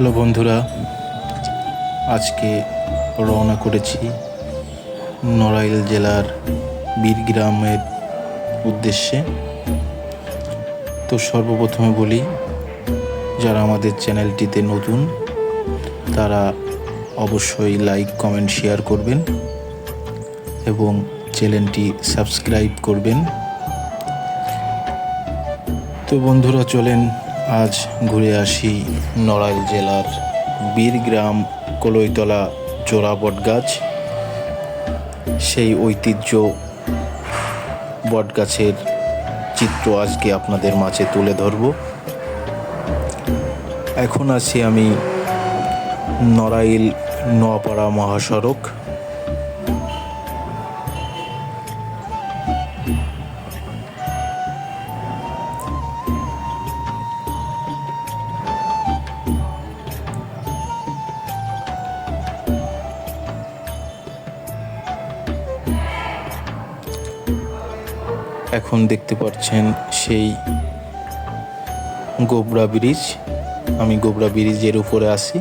Hello বন্ধুরা, আজকে রওনা করেছি নড়াইল জেলার বীরগ্রামের উদ্দেশ্যে। তো সর্বপ্রথমে বলি, যারা আমাদের চ্যানেলটিতে নতুন, তারা অবশ্যই লাইক, কমেন্ট, শেয়ার করবেন এবং চ্যানেলটি সাবস্ক্রাইব করবেন। তো বন্ধুরা, চলেন আজ ঘুরে আসি নড়াইল জেলার বীরগ্রাম কলইতলা জোড়া বটগাছ। সেই ঐতিহ্য বটগাছের চিত্র আজকে আপনাদের মাঝে তুলে ধরব। এখন আছি আমি নড়াইল নোয়াপাড়া মহাসড়ক। এখন দেখতে পাচ্ছেন সেই গোবরা ব্রিজ। আমি গোবরা ব্রিজের উপরে আসি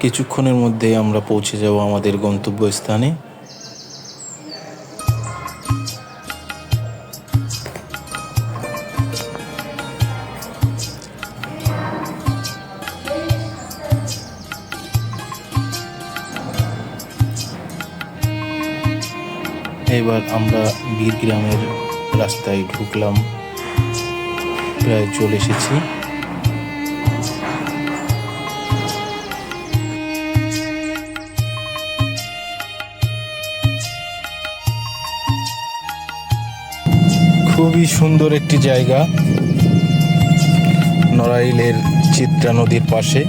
কিছুক্ষণের মধ্যে আমরা পৌঁছে যাব আমাদের গন্তব্যস্থানে। এবার আমরা বীরগ্রামের রাস্তায় ঢুকলাম। প্রায় চলে এসেছি। খুবই সুন্দর একটি জায়গা। নড়াইলের চিত্রা নদীর পাশে।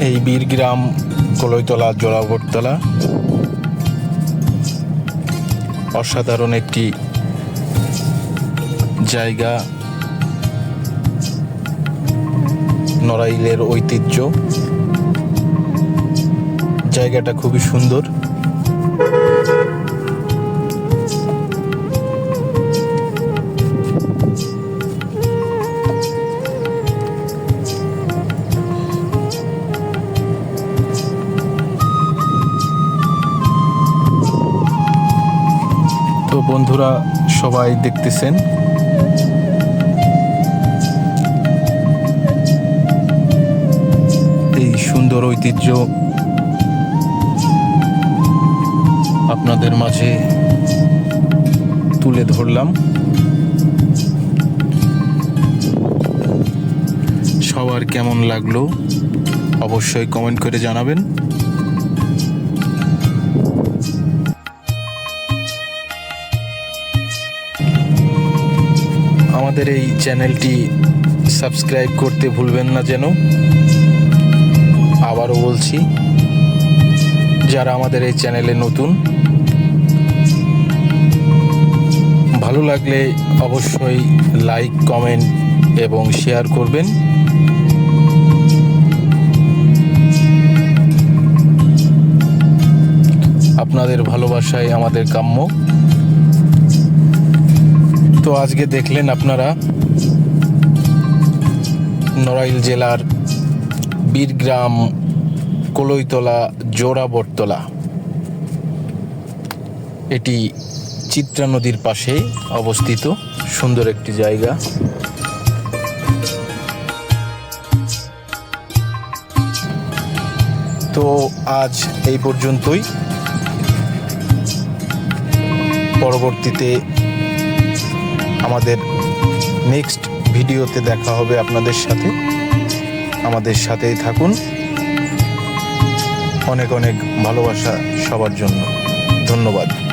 এই বীরগ্রাম কলইতলা জোড়াবটতলা অসাধারণ একটি জায়গা। নড়াইলের ঐতিহ্য। জায়গাটা খুবই সুন্দর। তো বন্ধুরা সবাই দেখতেছেন। এই সুন্দর ঐতিহ্য আপনাদের মাঝে তুলে ধরলাম। সবার কেমন লাগল অবশ্যই কমেন্ট করে জানাবেন। আমাদের এই চ্যানেলটি সাবস্ক্রাইব করতে ভুলবেন না যেন। আবারও বলছি, যারা আমাদের এই চ্যানেলে নতুন, ভালো লাগলে অবশ্যই লাইক, কমেন্ট এবং শেয়ার করবেন। আপনাদের ভালোবাসায় আমাদের কাম্য। তো আজকে দেখলেন আপনারা নড়াইল জেলার বীরগ্রাম কলইতলা জোড়াবটতলা এটি চিত্রা নদীর পাশে অবস্থিত, সুন্দর একটি জায়গা। তো আজ এই পর্যন্তই। পরবর্তীতে আমাদের নেক্সট ভিডিওতে দেখা হবে আপনাদের সাথে। আমাদের সাথেই থাকুন। অনেক অনেক ভালোবাসা সবার জন্য। ধন্যবাদ।